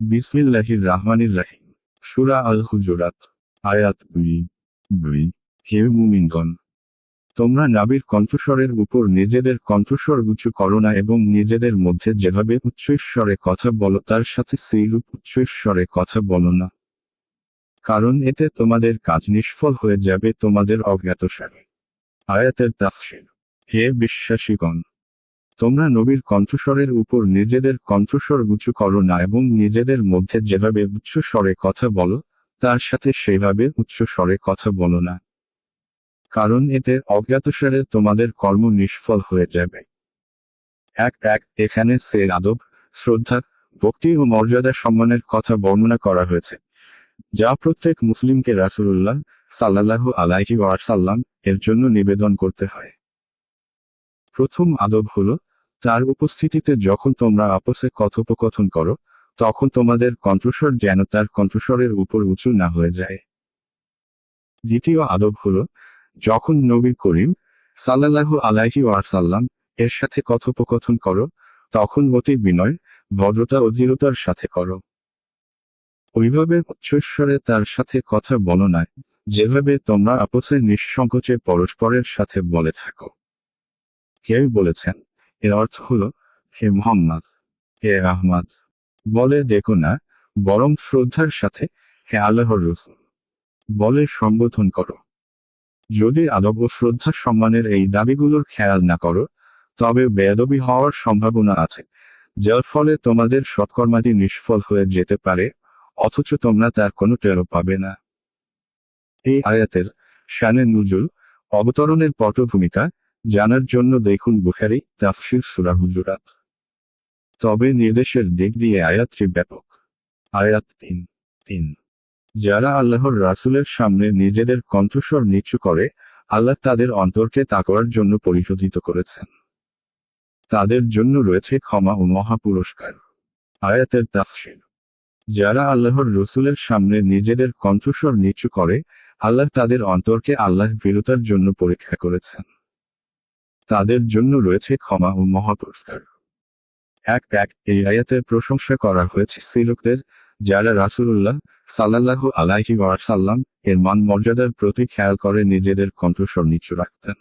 বিসমিল্লাহির রাহমানির রাহিম সুরা আল হুজুরাত আয়াত হে মুমিনগণ, তোমরা নাবির কণ্ঠস্বরের উপর নিজেদের কণ্ঠস্বর উঁচু করো না এবং নিজেদের মধ্যে যেভাবে উচ্চস্বরে কথা বলো তার সাথে সেইরূপ উচ্চস্বরে কথা বলো না। কারণ এতে তোমাদের কাজ নিষ্ফল হয়ে যাবে তোমাদের অজ্ঞাতসারে। আয়াতের তাফসির। হে বিশ্বাসীগণ তোমরা নবীর কণ্ঠস্বরের উপর নিজেদের কণ্ঠস্বর উঁচু করো না এবং নিজেদের মধ্যে যেভাবে উচ্চ স্বরে কথা বলো, তার সাথে সেভাবে উচ্চ স্বরে কথা বলো না। কারণ এতে অজ্ঞাতসারে তোমাদের কর্ম নিষ্ফল হয়ে যাবে। এক এক, এখানে সে আদব, শ্রদ্ধা, ভক্তি ও মর্যাদা সম্মানের কথা বর্ণনা করা হয়েছে। যা প্রত্যেক মুসলিমকে রাসূলুল্লাহ সাল্লাল্লাহু আলাইহি ওয়াসাল্লাম এর জন্য নিবেদন করতে হয়। প্রথম আদব হল, তার উপস্থিতিতে যখন তোমরা আপসে কথোপকথন করো, তখন তোমাদের কণ্ঠস্বর যেন তার কণ্ঠস্বরের উপর উঁচু না হয়ে যায়। দ্বিতীয় আদব হল, যখন নবী করিম সাল্লাল্লাহু আলাইহি ওয়াসাল্লাম এর সাথে কথোপকথন করো, তখন অতি বিনয়, ভদ্রতা ও দৃঢ়তার সাথে করো। ওইভাবে উচ্চস্বরে তার সাথে কথা বলো না, যেভাবে তোমরা আপসে নিঃসংকোচে পরস্পরের সাথে বলে থাকো। কেউ বলেছেন। এর অর্থ হল, হে মোহাম্মদ, হে আহমদ বলে ডেকো না, বরং শ্রদ্ধার সাথে হে আল্লাহর রসুল, বলে সম্বোধন করো। যদি আদব ও শ্রদ্ধা সম্মানের এই দাবিগুলোর খেয়াল না করো, তবে বেয়াদবি হওয়ার সম্ভাবনা আছে, যার ফলে তোমাদের সৎকর্মাদি নিষ্ফল হয়ে যেতে পারে, অথচ তোমরা তার কোনো টেরও পাবে না। এই আয়াতের শানে নুজুল অবতরণের পটভূমিকা জানার জন্য দেখুন বুখারি, তাফসির, সুরা হুজুরাত। তবে নির্দেশের দিক দিয়ে আয়াতটি ব্যাপক। আয়াত তিন। তিন। যারা আল্লাহর রাসূলের সামনে নিজেদের কণ্ঠস্বর নিচু করে, আল্লাহ তাদের অন্তরকে তাকওয়ার জন্য পরিশোধিত করেছেন। তাদের জন্য রয়েছে ক্ষমা ও মহা পুরস্কার আয়াতের তাফসির। যারা আল্লাহর রসুলের সামনে নিজেদের কণ্ঠস্বর নিচু করে, আল্লাহ তাদের অন্তরকে আল্লাহ বিরতার জন্য পরীক্ষা করেছেন। তাদের জন্য রয়েছে ক্ষমা ও মহা পুরস্কার এক এক এই আয়াতের প্রশংসা করা হয়েছে সিলুকদের, যারা রাসুল্লাহ সাল্লাহ আলাইহি ওয়াসাল্লাম এর মান মর্যাদার প্রতি খেয়াল করে নিজেদের কণ্ঠস্বর নিচু রাখতেন।